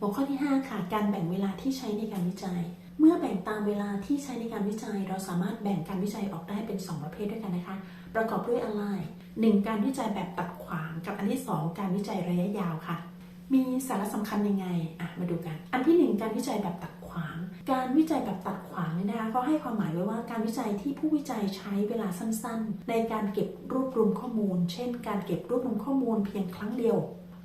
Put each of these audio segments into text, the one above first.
หัวข้อที่ 5 ค่ะการแบ่งเวลาที่ใช้ในการวิจัย เมื่อแบ่งตามเวลาที่ใช้ในการวิจัย เราสามารถแบ่งการวิจัยออกได้เป็น 2 ประเภทด้วยกันนะคะ ประกอบด้วยอะไร 1. การวิจัยแบบตัดขวางกับอันที่ 2 การวิจัยระยะยาวค่ะ มีสาระสำคัญยังไงอะมาดูกัน อันที่ 1 การวิจัยแบบตัดขวาง การวิจัยแบบตัดขวางเนี่ยนะคะก็ให้ความหมายไว้ว่าการวิจัยที่ผู้วิจัยใช้เวลาสั้นๆ ในการเก็บรวบรวมข้อมูล เช่น การเก็บรวบรวมข้อมูลเพียงครั้งเดียว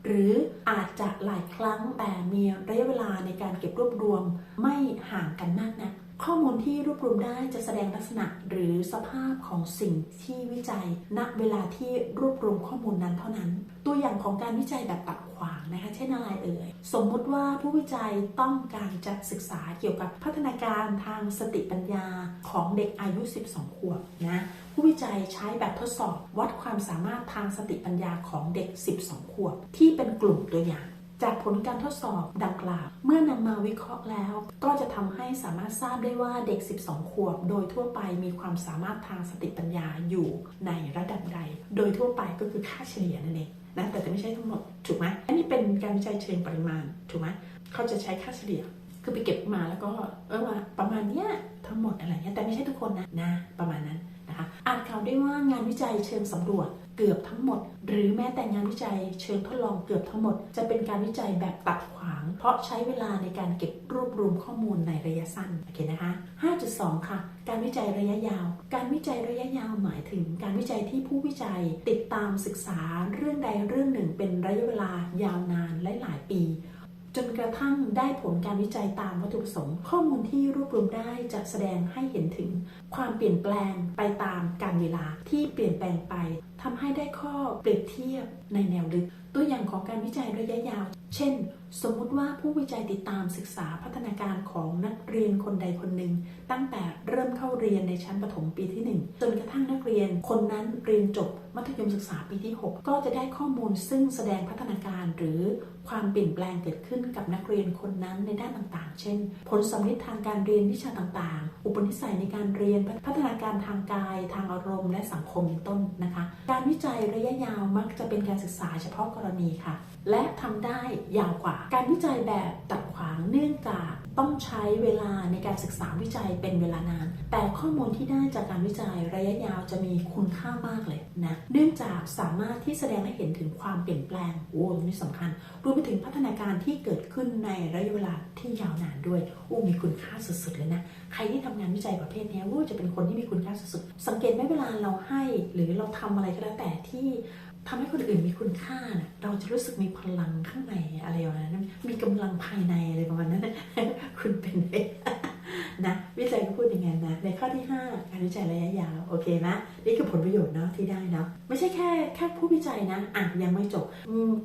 หรืออาจจะหลายครั้งแต่มีระยะเวลาในการเก็บรวบรวมไม่ห่างกันมากนะัก ข้อมูลที่รวบรวมได้จะแสดงลักษณะหรือสภาพของสิ่งที่วิจัย ณ เวลาที่รวบรวมข้อมูลนั้นเท่านั้น ตัวอย่างของการวิจัยแบบตัดขวางนะคะ เช่นอะไรเอ่ย สมมุติว่าผู้วิจัยต้องการจะศึกษาเกี่ยวกับพัฒนาการทางสติปัญญาของเด็กอายุ 12 ขวบนะ ผู้วิจัยใช้แบบทดสอบวัดความสามารถทางสติปัญญาของเด็ก 12 ขวบ ที่เป็นกลุ่มตัวอย่าง จากผลการทดสอบดังกล่าวเมื่อนำมาวิเคราะห์แล้ว ก็จะทำให้สามารถทราบได้ว่าเด็ก 12 ขวบ โดยทั่วไปมีความสามารถทางสติปัญญาอยู่ในระดับใด โดยทั่วไปก็คือค่าเฉลี่ยนั่นเองนะแต่จะไม่ใช่ทั้งหมดถูกไหมอันนี้เป็นการวิจัยเชิงปริมาณถูกไหมเขาจะใช้ค่าเฉลี่ย คือไปเก็บมาแล้วก็เออว่าประมาณเนี้ยทั้งหมดอะไรเงี้ยแต่ไม่ใช่ทุกคนนะนะประมาณนั้นนะคะอ่านข่าวได้ว่างานวิจัยเชิงสำรวจ เกือบทั้งหมด หรือแม้แต่งานวิจัยเชิงทดลองเกือบทั้งหมด จะเป็นการวิจัยแบบตัดขวาง เพราะใช้เวลาในการเก็บรวบรวมข้อมูลในระยะสั้นโอเคนะคะ 5.2 ค่ะ การวิจัยระยะยาว การวิจัยระยะยาวหมายถึง การวิจัยที่ผู้วิจัยติดตามศึกษาเรื่องใดเรื่องหนึ่งเป็นระยะเวลายาวนานและหลายปี จนกระทั่งได้ผลการวิจัยตามวัตถุประสงค์ ข้อมูลที่รวบรวมได้จะแสดงให้เห็นถึงความเปลี่ยนแปลงไปตามกาลเวลาที่เปลี่ยนแปลงไปทำให้ได้ข้อเปรียบเทียบในแนวลึก ตัวอย่างของการวิจัยระยะยาว เช่น สมมุติว่าผู้วิจัยติดตามศึกษาพัฒนาการของนักเรียนคนใดคนหนึ่ง ตั้งแต่เริ่มเข้าเรียนในชั้นประถมปีที่ 1 จนกระทั่งนักเรียน คนนั้นเรียนจบมัธยมศึกษาปีที่ 6 ก็จะได้ข้อมูลซึ่งแสดงพัฒนาการหรือความเปลี่ยนแปลงเกิดขึ้นกับนักเรียนคนนั้นในด้านต่างๆ เช่น ผลสำลิดทางการเรียนวิชาต่างๆ อุปนิสัยในการเรียน พัฒนาการทางกาย ทางอารมณ์ และสังคมเป็นต้นนะคะ การวิจัยระยะยาวมักจะเป็นการศึกษาเฉพาะกรณีค่ะ และทำได้ยาวกว่า การวิจัยแบบตัด ขวางเนื่องจากต้องใช้เวลาในการศึกษาวิจัยเป็นเวลานาน แต่ข้อมูลที่ได้จากการวิจัยระยะยาวจะมีคุณค่ามากเลยนะเนื่องจากสามารถที่แสดงให้เห็นถึงความเปลี่ยนแปลงโอ้ตรงนี้สำคัญ รวมไปถึงพัฒนาการที่เกิดขึ้นในระยะเวลาที่ยาวนานด้วยโอ้มีคุณค่าสุดๆเลยนะใครที่ทำงานวิจัยประเภทนี้โอ้จะเป็นคนที่มีคุณค่าสุดๆสังเกตไหมเวลาเราให้ หรือเราทำอะไรก็แล้วแต่ที่ ทำให้คนอื่นมีคุณค่านะเราจะรู้สึกมีพลังข้างในอะไรอย่างนั้นมีกำลังภายในอะไรประมาณนั้นคุณเป็นเอง นะวิจัยก็พูดอย่างนั้นนะในข้อที่ 5 การวิจัยระยะยาวโอเคนะนี่คือผลประโยชน์เนาะที่ได้เนาะไม่ใช่แค่แค่ผู้วิจัยนะอะยังไม่จบ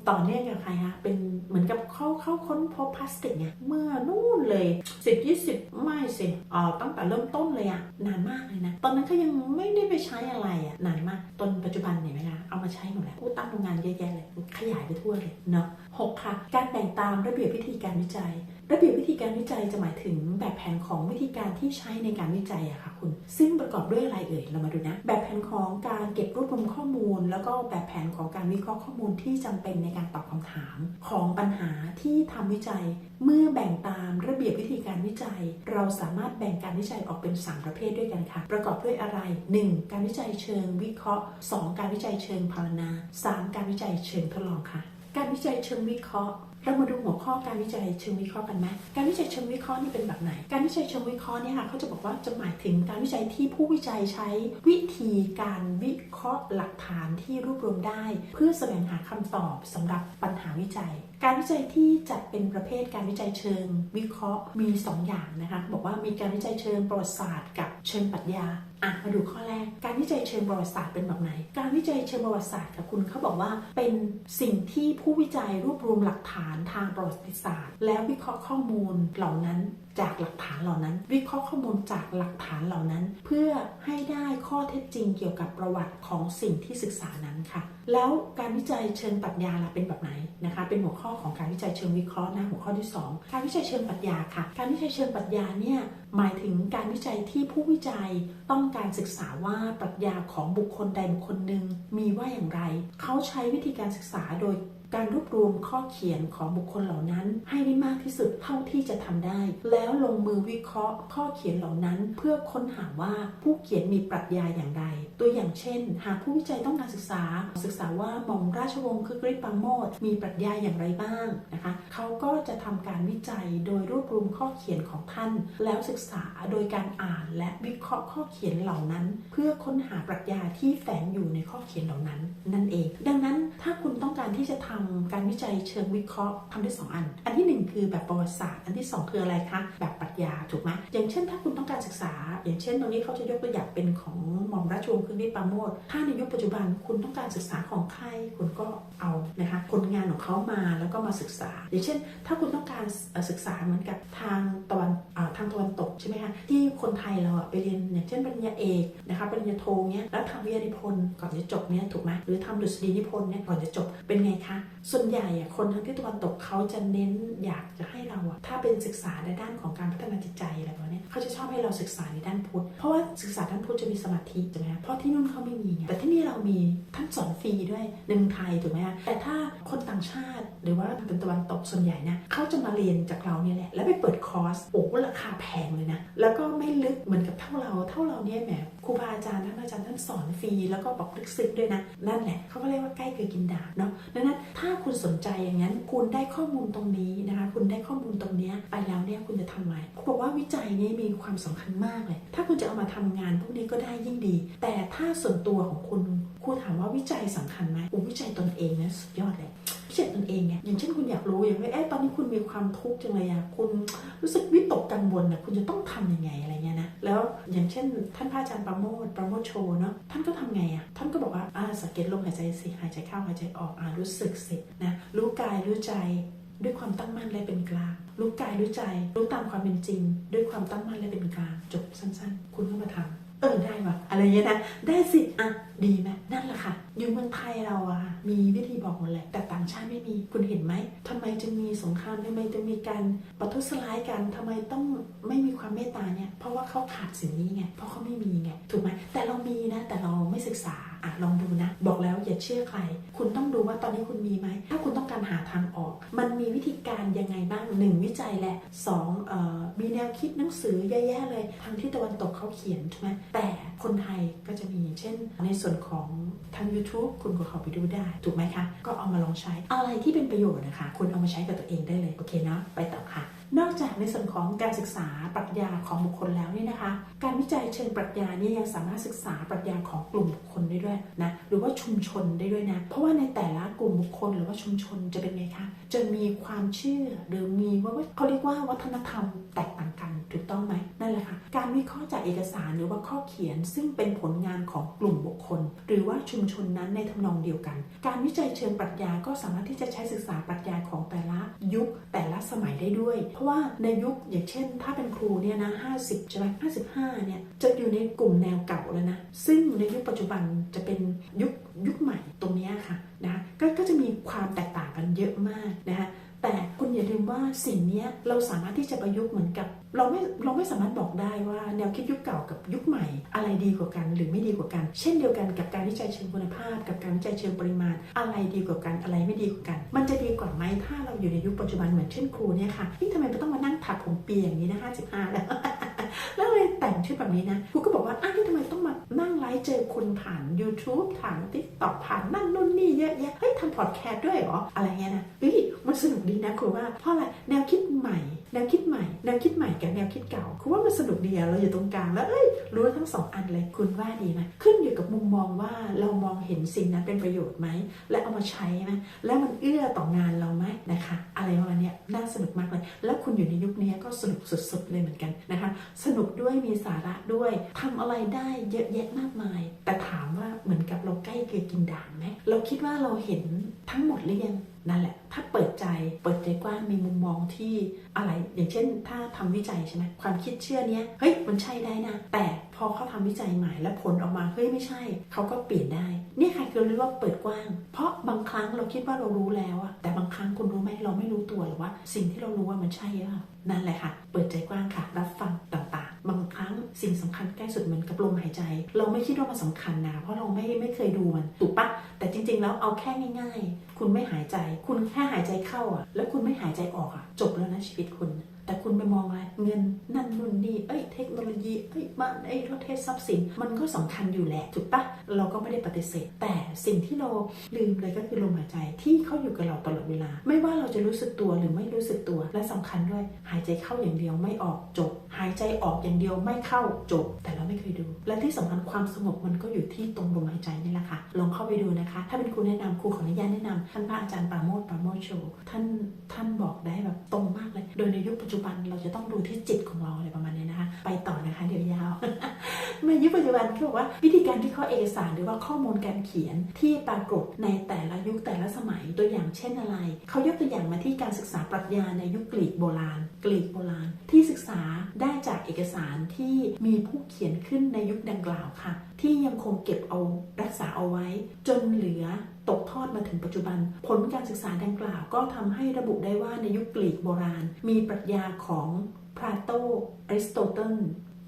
ต่อเนื่องกับใครคะเป็นเหมือนกับเขาเขาค้นพบพลาสติกเนี่ยเมื่อนู่นเลย 10 20 ไม่สิอ๋อตั้งแต่เริ่มต้นเลยอะนานมากเลยนะ ตอนนั้นก็ยังไม่ได้ไปใช้อะไรอะนานมากตอนปัจจุบันเห็นไหมคะเอามาใช้หมดแล้วอู้ตั้งโรงงานเยอะแยะเลยขยายไปทั่วเลยเนาะหกค่ะ การแบ่งตามระเบียบวิธีการวิจัย ระเบียบวิธีการวิจัยจะหมายถึงแบบแผนของวิธีการที่ใช้ในการวิจัยอะค่ะคุณ ซึ่งประกอบด้วยอะไรเอ่ย เรามาดูนะ แบบแผนของการเก็บรวบรวมข้อมูล แล้วก็แบบแผนของการวิเคราะห์ข้อมูลที่จำเป็นในการตอบคำถาม ของปัญหาที่ทำวิจัย เมื่อแบ่งตามระเบียบวิธีการวิจัย เราสามารถแบ่งการวิจัยออกเป็น 3 ประเภทด้วยกันค่ะ ประกอบด้วยอะไร 1. การวิจัยเชิงวิเคราะห์ 2. การวิจัยเชิงพารณา 3. การวิจัยเชิงทดลองค่ะ การวิจัยเชิงวิเคราะห์ เรามาดูหัวข้อการวิจัยเชิงวิเคราะห์กันไหมการวิจัยเชิงวิเคราะห์นี่เป็นแบบไหน การวิจัยเชิงวิเคราะห์เนี่ยค่ะเขาจะบอกว่าจะหมายถึงการวิจัยที่ผู้วิจัยใช้วิธีการวิเคราะห์หลักฐานที่รวบรวมได้ เพื่อแสวงหาคำตอบสำหรับปัญหาวิจัย การวิจัยที่จัดเป็นประเภทการวิจัยเชิงวิเคราะห์มี 2 อย่างนะคะบอกว่ามีการวิจัยเชิงประวัติศาสตร์กับ เชิงปรัชญาอะมาดูข้อแรก การวิจัยเชิงประวัติศาสตร์เป็นแบบไหน การวิจัยเชิงประวัติศาสตร์ค่ะคุณเขาบอกว่าเป็นสิ่งที่ผู้วิจัยรวบรวมหลักฐานทางประวัติศาสตร์ แล้ววิเคราะห์ข้อมูลเหล่านั้น จากหลักฐานเหล่านั้น วิเคราะห์ข้อมูลจากหลักฐานเหล่านั้น เพื่อให้ได้ข้อเท็จจริงเกี่ยวกับประวัติของสิ่งที่ศึกษานั้นค่ะ แล้วการวิจัยเชิงปรัชญาล่ะเป็นแบบไหนนะคะ เป็นหัวข้อของการวิจัยเชิงวิเคราะห์นะหัวข้อที่ 2 การวิจัยเชิงปรัชญาค่ะ การวิจัยเชิงปรัชญาเนี่ยหมายถึงการวิจัยที่ผู้วิจัยต้องการศึกษาว่าปรัชญาของบุคคลใดบุคคลหนึ่งมีว่าอย่างไร เขาใช้วิธีการศึกษาโดย การรวบรวมข้อเขียนของบุคคลเหล่านั้น ให้ได้มากที่สุดเท่าที่จะทำได้ แล้วลงมือวิเคราะห์ข้อเขียนเหล่านั้น เพื่อค้นหาว่าผู้เขียนมีปรัชญาอย่างไร ตัวอย่างเช่น หากผู้วิจัยต้องการศึกษา ศึกษาว่าหม่อมราชวงศ์คึกฤทธิ์ปราโมทมีปรัชญาอย่างไรบ้างนะคะเขาก็จะทำการวิจัยโดยรวบรวมข้อเขียนของท่าน แล้วศึกษาโดยการอ่านและวิเคราะห์ข้อเขียนเหล่านั้น เพื่อค้นหาปรัชญาที่แฝงอยู่ในข้อเขียนเหล่านั้น นั่นเอง ดังนั้นถ้าคุณต้องการที่จะทำการวิจัยเชิงวิเคราะห์ทำได้สองอัน อันที่หนึ่งคือแบบประวัติศาสตร์ อันที่สองคืออะไรคะ แบบปรัชญาถูกไหมอย่างเช่น ถ้าคุณต้องการศึกษา อย่างเช่น ตรงนี้เขาจะยกตัวอย่างเป็นของหม่อมราชวงศ์คึกฤทธิ์ปราโมทถ้าในยุคปัจจุบันคุณต้องการศึกษาของใครคุณก็เอานะคะผลงานของเขามาแล้วก็มาศึกษา อย่างเช่น ถ้าคุณต้องการศึกษาเหมือนกับทางตะวันทางตะวันตกใช่ไหมคะที่คนไทยเราไปเรียนอย่างเช่นปริญญาเอกนะคะปริญญาโทเนี้ยแล้วทำวิทยานิพนธ์ก่อนจะจบเนี้ยถูกไหมหรือทำดุษฎีนิพนธ์เนี่ยก่อนจะจบเป็นไงคะส่วนใหญ่คนทางที่ตะวันตกเขาจะเน้นอยากจะให้เราอะถ้าเป็นศึกษาในด้านของการพัฒนาจิตใจอะไรแบบเนี้ยเขาจะชอบให้เราศึกษาในด้านพุทธเพราะว่าศึกษาด้านพุทธจะมีสมาธิใช่ไหมคะเพราะที่นู่นเขาไม่มีไงแต่ที่นี่เรามีท่านสอนฟรีด้วยในเมืองไทยถูกไหมคะแต่ถ้าคนต่างชาติหรือว่าเป็นตะวันตกส่วนใหญ่นะเขาจะมาเรียนจากเราเนี่ยแหละแล้วไปเปิดคอร์สโอ้ราคาแพงเลยนะแล้วก็ไม่ลึกเหมือนกับเท่าเราเท่าเราเนี่ยแหมครูบาอาจารย์ท่านอาจารย์ท่านสอนฟรีแล้วก็บอกลึกซึ้งด้วยนะนั่นแหละเขาก็เรียกว่าใกล้เกลือกินดาบเนาะดังนั้นถ้าคุณสนใจอย่างนั้น คุณได้ข้อมูลตรงนี้นะคะ คุณได้ข้อมูลตรงนี้ไปแล้วเนี่ยคุณจะทำอะไรคุณบอกว่าวิจัยนี้มีความสำคัญมากเลย ถ้าคุณจะเอามาทำงานพวกนี้ก็ได้ยิ่งดี แต่ถ้าส่วนตัวของคุณครูถามว่าวิจัยสำคัญไหมอุวิจัยตนเองนะสุดยอดเลย จัยตนเองไงอย่างเช่นคุณอยากรู้อย่างว่าเอ๊ะตอนนี้คุณมีความทุกข์จังเลยอะคุณรู้สึกวิตกกังวลนะคุณจะต้องทำยังไงอะไรเงี้ยนะแล้วอย่างเช่น ท่านพระอาจารย์ประโมทประโมทโชว์เนาะท่านก็ทำไงอะท่านก็บอกว่าอ่าสังเกตลมหายใจสิหายใจเข้าหายใจออกอ่ารู้สึกสินะรู้กายรู้ใจด้วยความตั้งมั่นและเป็นกลาง รู้กายรู้ใจ รู้ตามความเป็นจริง ด้วยความตั้งมั่นและเป็นกลาง จบสั้นๆ คุณก็มาทำเออได้ว่ะอะไรเงี้ยนะ ได้สิ อะ ดี ประทุษร้ายกันทำไมต้องไม่มีความเมตตาเนี่ย เพราะว่าเขาขาดสิ่งนี้ไง เพราะเขาไม่มีไง ถูกไหมแต่เรามีนะ แต่เราไม่ศึกษาอะลองดูนะ บอกแล้วอย่าเชื่อใคร คุณต้องดูว่าตอนนี้คุณมีไหม ถ้าคุณต้องการหาทางออก มันมีวิธีการยังไงบ้างหนึ่งวิจัยแหละสองเอ่อมีแนวคิดหนังสือเยอะแยะเลย ทางที่ตะวันตกเขาเขียนใช่ไหมแต่คนไทยก็จะมีเช่น ในส่วนของทาง YouTube คุณก็เข้าไปดูได้ ถูกไหมคะ ก็เอามาลองใช้อะไรที่เป็นประโยชน์นะคะ คุณเอามาใช้กับตัวเองได้เลย โอเคเนาะไปต่อค่ะ นอกจากในส่วนของการศึกษาปรัชญาของบุคคลแล้วเนี่ยนะคะ การวิจัยเชิงปรัชญาเนี่ยยังสามารถศึกษาปรัชญาของกลุ่มบุคคลได้ด้วยนะหรือว่าชุมชนได้ด้วยนะเพราะว่าในแต่ละกลุ่มบุคคลหรือว่าชุมชนจะเป็นไงคะจะมีความเชื่อหรือมีว่าเขาเรียกว่าวัฒนธรรมแตกต่างกันถูกต้องไหมนั่นแหละค่ะการวิเคราะห์จากเอกสารหรือว่าข้อเขียนซึ่งเป็นผลงานของกลุ่มบุคคล หรือว่าชุมชนนั้นในทำนองเดียวกัน การวิจัยเชิงปรัชญาก็สามารถที่จะใช้ศึกษาปรัชญาของแต่ละยุคแต่ละสมัยได้ด้วยราะว่าในยุคอย่างเช่น ถ้าเป็นครูเนี่ยนะ50ใช่ไหม55เนี่ยจะอยู่ในกลุ่มแนวเก่าแล้วนะซึ่งในยุคปัจจุบันจะเป็นยุคยุคใหม่ตรงนี้ค่ะนะก็ก็จะมีความแตกต่างกันเยอะมากนะคะ อย่าลืมว่าสิ่งนี้เราสามารถที่จะประยุกต์เหมือนกับ เราไม่เราไม่สามารถบอกได้ว่าแนวคิดยุคเก่ากับยุคใหม่ อะไรดีกว่ากันหรือไม่ดีกว่ากัน เช่นเดียวกันกับการวิจัยเชิงคุณภาพ กับการวิจัยเชิงปริมาณ อะไรดีกว่ากันอะไรไม่ดีกว่ากัน มันจะดีกว่าไหมถ้าเราอยู่ในยุคปัจจุบันเหมือนเช่นครูเนี่ยค่ะนี่ทำไมไม่ต้องมานั่งถักผมเปียอย่างนี้นะ55แล้วแล้วเลยแต่งชุดแบบนี้นะครูก็บอกว่าอ้าวนี่ทำไมต้องมานั่งไลฟ์เจอคนผ่าน YouTube ผ่าน TikTok ผ่านนั่นนู่นนี่เยอะแยะเฮ้ยทำพอดแคสต์ด้วยเหรออะไรเงี้ยนะเฮ้ย มันสนุกดีนะครูว่าเพราะอะไรแนวคิดใหม่ แนวคิดใหม่ แนวคิดใหม่กับแนวคิดเก่าครูว่ามันสนุกดีอะเราอยู่ตรงกลางแล้วเอ้ยรู้ทั้งสองอันเลยคุณว่าดีไหมขึ้นอยู่กับมุมมองว่าเรามองเห็นสิ่งนั้นเป็นประโยชน์ไหมและเอามาใช้ไหมแล้วมันเอื้อต่องานเราไหมนะคะ อะไรประมาณนี้น่าสนุกมากเลย แล้วคุณอยู่ในยุคนี้ก็สนุกสุดๆเลยเหมือนกันนะคะ สนุกด้วยมีสาระด้วยทำอะไรได้เยอะแยะมากมาย แต่ถามว่าเหมือนกับเราใกล้เกลือกินด่างไหมเราคิดว่าเราเห็นทั้งหมดหรือยัง นั่นแหละ ถ้าเปิดใจเปิดใจกว้างมีมุมมองที่อะไร อย่างเช่น ถ้าทำวิจัยใช่ไหมความคิดเชื่อเนี้ยเฮ้ยมันใช่ได้นะ แต่พอเขาทำวิจัยใหม่แล้วผลออกมาเฮ้ยไม่ใช่ เขาก็เปลี่ยนได้เนี่ยค่ะคือเรียกว่าเปิดกว้าง เพราะบางครั้งเราคิดว่าเรารู้แล้วอะแต่บางครั้งคุณรู้ไหมเราไม่รู้ตัวหรือว่า สิ่งที่เรารู้ว่ามันใช่หรือเปล่านั่นแหละค่ะ เปิดใจกว้างค่ะ รับฟังต่างๆ บางครั้งสิ่งสำคัญใกล้สุดเหมือนกับลมหายใจ เราไม่คิดว่ามันสำคัญนะ เพราะเราไม่ไม่เคยดูมันถูกปะแต่จริง ๆ แล้วเอาแค่ง่าย ๆ คุณไม่หายใจ คุณแค่หายใจเข้าอะ แล้วคุณไม่หายใจออกอะ จบแล้วนะชีวิตคุณ แต่คุณไปมองอะไรเงินนั่นนู่นนี่เอ้ยเทคโนโลยีเอ้ยบ้านเอ้ยรถเทศทรัพย์สินมันก็สำคัญอยู่แหละถูกปะเราก็ไม่ได้ปฏิเสธ แต่สิ่งที่เราลืมเลยก็คือลมหายใจที่เขาอยู่กับเราตลอดเวลา ไม่ว่าเราจะรู้สึกตัวหรือไม่รู้สึกตัวและสำคัญด้วย หายใจเข้าอย่างเดียวไม่ออกจบ หายใจออกอย่างเดียวไม่เข้าจบ แต่เราไม่เคยดู และที่สำคัญความสงบมันก็อยู่ที่ตรงลมหายใจนี่แหละค่ะลองเข้าไปดูนะคะ ถ้าเป็นครูแนะนำครูขออนุญาตแนะนำท่านพระอาจารย์ปราโมทปราโมทโชท่านท่านบอกได้แบบตรงมากเลย โดยในยุคปัจจุบันเราจะต้องดูที่จิตของเราอะไรประมาณนี้นะคะ ไปต่อนะคะเดี๋ยวยาวมายุคปัจจุบันเขาบอกว่าวิธีการที่ข้อเอกสารหรือว่าข้อมูลการเขียนที่ปรากฏในแต่ละยุคแต่ละสมัยตัวอย่างเช่นอะไร เขายกตัวอย่างมาที่การศึกษาปรัชญาในยุคกรีกโบราณ กรีกโบราณ ที่ศึกษาได้จากเอกสารที่มีผู้เขียนขึ้นในยุคดังกล่าวค่ะ ที่ยังคงเก็บเอารักษาเอาไว้ จนเหลือ ตกทอดมาถึงปัจจุบัน ผลการศึกษาดังกล่าวก็ทำให้ระบุได้ว่าในยุคกรีกโบราณ มีปรัชญาของพลาโตอริสโตเติล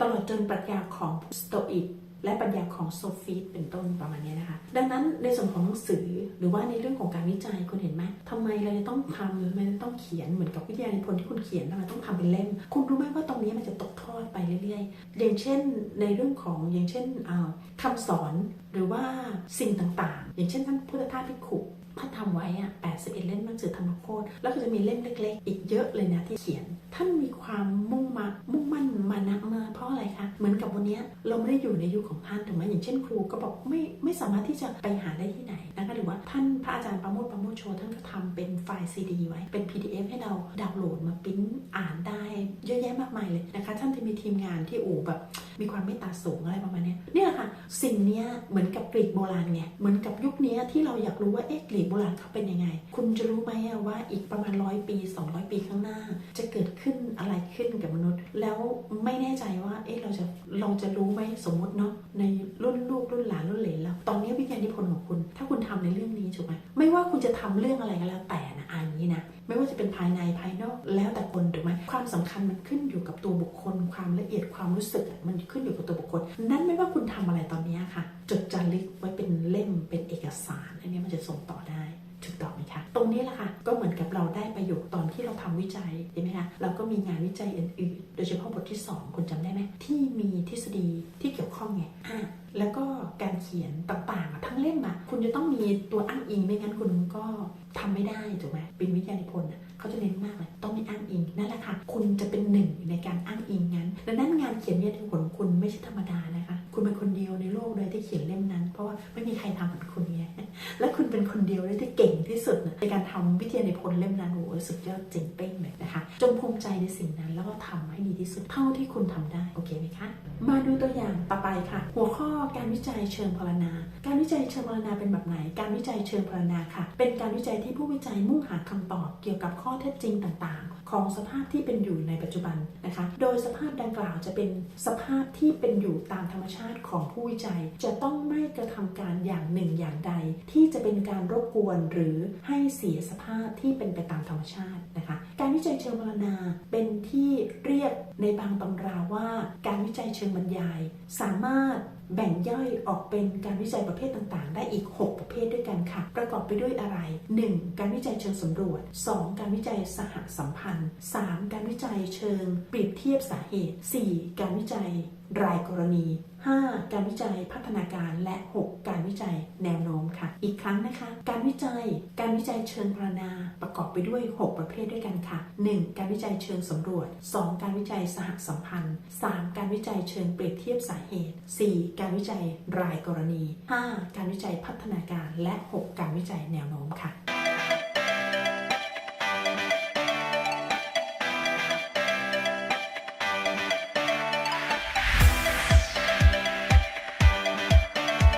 ตลอดจนปรัชญาของสโตอิก และปัญญาของโซฟีสเป็นต้นประมาณนี้นะคะ ดังนั้นในส่วนของหนังสือหรือว่าในเรื่องของการวิจัยคุณเห็นไหมทำไมเราจะต้องทำทำไมเราต้องเขียนเหมือนกับวิทยานิพนธ์ที่คุณเขียนทำไมต้องทำเป็นเล่ม คุณรู้ไหมว่าตรงนี้มันจะตกทอดไปเรื่อยๆ อย่างเช่น ในเรื่องของอย่างเช่นคำคำสอนหรือว่าสิ่งต่างๆ อย่างเช่นท่านพุทธทาสพิคขุ ท่านทำไว้อะ81 เล่มหนังสือธรรมโคตรแล้วก็จะมีเล่มเล็ก ๆ อีกเยอะเลยนะที่เขียน ท่านมีความมุ่งมามุ่งมั่นมานะมาเพราะอะไรคะ เหมือนกับวันนี้เราไม่ได้อยู่ในยุคของท่านถูกไหมอย่างเช่นครูก็บอกไม่ไม่สามารถที่จะไปหาได้ที่ไหนนะคะหรือว่าท่านพระอาจารย์ประโมทประโมทโชท่านก็ทำเป็นไฟล์ซีดีไว้เป็น PDF ให้เราดาวน์โหลดมาปริ้นอ่านได้เยอะแยะมากมายเลยนะคะ ท่านจะมีทีมงานที่โอ้แบบ มีความเมตตาสูงอะไรประมาณนี้เนี่ยค่ะสิ่งนี้เหมือนกับกรีกโบราณไงเหมือนกับยุคนี้ที่เราอยากรู้ว่าเอ๊ะกรีกโบราณเขาเป็นยังไง คุณจะรู้ไหมว่าอีกประมาณร้อยปี 200 ปีข้างหน้า จะเกิดขึ้นอะไรขึ้นกับมนุษย์ แล้วไม่แน่ใจว่าเอ๊ะเราจะเราจะรู้ไหมสมมติเนาะในรุ่นลูกรุ่นหลานรุ่นเหลนแล้วตอนนี้วิทยานิพนธ์ของคุณ ถ้าคุณทำในเรื่องนี้ถูกไหมไม่ว่าคุณจะทำเรื่องอะไรก็แล้วแต่นะอันนี้นะ ไม่ว่าจะเป็นภายในภายนอกแล้วแต่คนถูกไหมความสำคัญมันขึ้นอยู่กับตัวบุคคล ความละเอียดความรู้สึกมันขึ้นอยู่กับตัวบุคคล นั้นไม่ว่าคุณทำอะไรตอนนี้ค่ะ จดจารึกไว้เป็นเล่มเป็นเอกสาร อันนี้มันจะส่งต่อได้ ถูกต้องไหมคะตรงนี้แหละค่ะก็เหมือนกับเราได้ประโยชน์ตอนที่เราทำวิจัยใช่ไหมคะเราก็มีงานวิจัยอื่นๆ โดยเฉพาะบทที่ 2คุณจำได้ไหมที่มีทฤษฎีที่เกี่ยวข้องไงอะแล้วก็การเขียนต่างๆ ทั้งเล่มอะคุณจะต้องมีตัวอ้างอิงไม่งั้นคุณก็ทำไม่ได้ถูกไหมเป็นวิทยานิพนธ์อะเขาจะเน้นมากเลยต้องมีอ้างอิงนั่นแหละค่ะคุณจะเป็นหนึ่งในการอ้างอิงนั้นดังนั้นงานเขียนวิทยานิพนธ์คุณไม่ใช่ธรรมดานะคะ คุณเป็นคนเดียวในโลกเลยที่เขียนเล่มนั้น เพราะว่าไม่มีใครทำเหมือนคุณไงและคุณเป็นคนเดียวเลยที่เก่งที่สุดนะในการทำวิทยานิพนธ์เล่มนั้นโอ้โหสุดยอดเจ๋งเป้งเลยนะคะ จงภูมิใจในสิ่งนั้นแล้วก็ทำให้ดีที่สุดเท่าที่คุณทำได้โอเคไหมคะ มาดูตัวอย่างต่อไปค่ะ หัวข้อการวิจัยเชิงพรรณนา การวิจัยเชิงพรรณนาเป็นแบบไหน การวิจัยเชิงพรรณนาค่ะ เป็นการวิจัยที่ผู้วิจัยมุ่งหาคำตอบเกี่ยวกับข้อเท็จจริงต่างๆ ของสภาพที่เป็นอยู่ในปัจจุบันนะคะ โดยสภาพดังกล่าวจะเป็นสภาพที่เป็นอยู่ตามธรรมชาติของผู้วิจัย จะต้องไม่กระทำการอย่างหนึ่งอย่างใด ที่จะเป็นการรบกวนหรือให้เสียสภาพที่เป็นไปตามธรรมชาตินะคะ การวิจัยเชิงพรณนาเป็นที่เรียกในบางตำราว่า การวิจัยเชิงบรรยาย สามารถ แบ่งย่อยออกเป็นการวิจัยประเภทต่างๆ ได้อีก 6 ประเภทด้วยกันค่ะ ประกอบไปด้วยอะไร 1. การวิจัยเชิงสำรวจ 2. การวิจัยสหสัมพันธ์ 3. การวิจัยเชิงเปรียบเทียบสาเหตุ 4. การวิจัยรายกรณี 5. การวิจัยพัฒนาการและ 6. การวิจัยแนวโน้มค่ะ อีกครั้งนะคะ การวิจัย การวิจัยเชิงพรรณนาประกอบไปด้วย 6 ประเภทด้วยกันค่ะ 1. การวิจัยเชิงสำรวจ 2. การวิจัยสหสัมพันธ์ 3. การวิจัยเชิงเปรียบเทียบสาเหตุ 4. การวิจัยรายกรณี 5. การวิจัยพัฒนาการและ 6. การวิจัยแนวโน้มค่ะ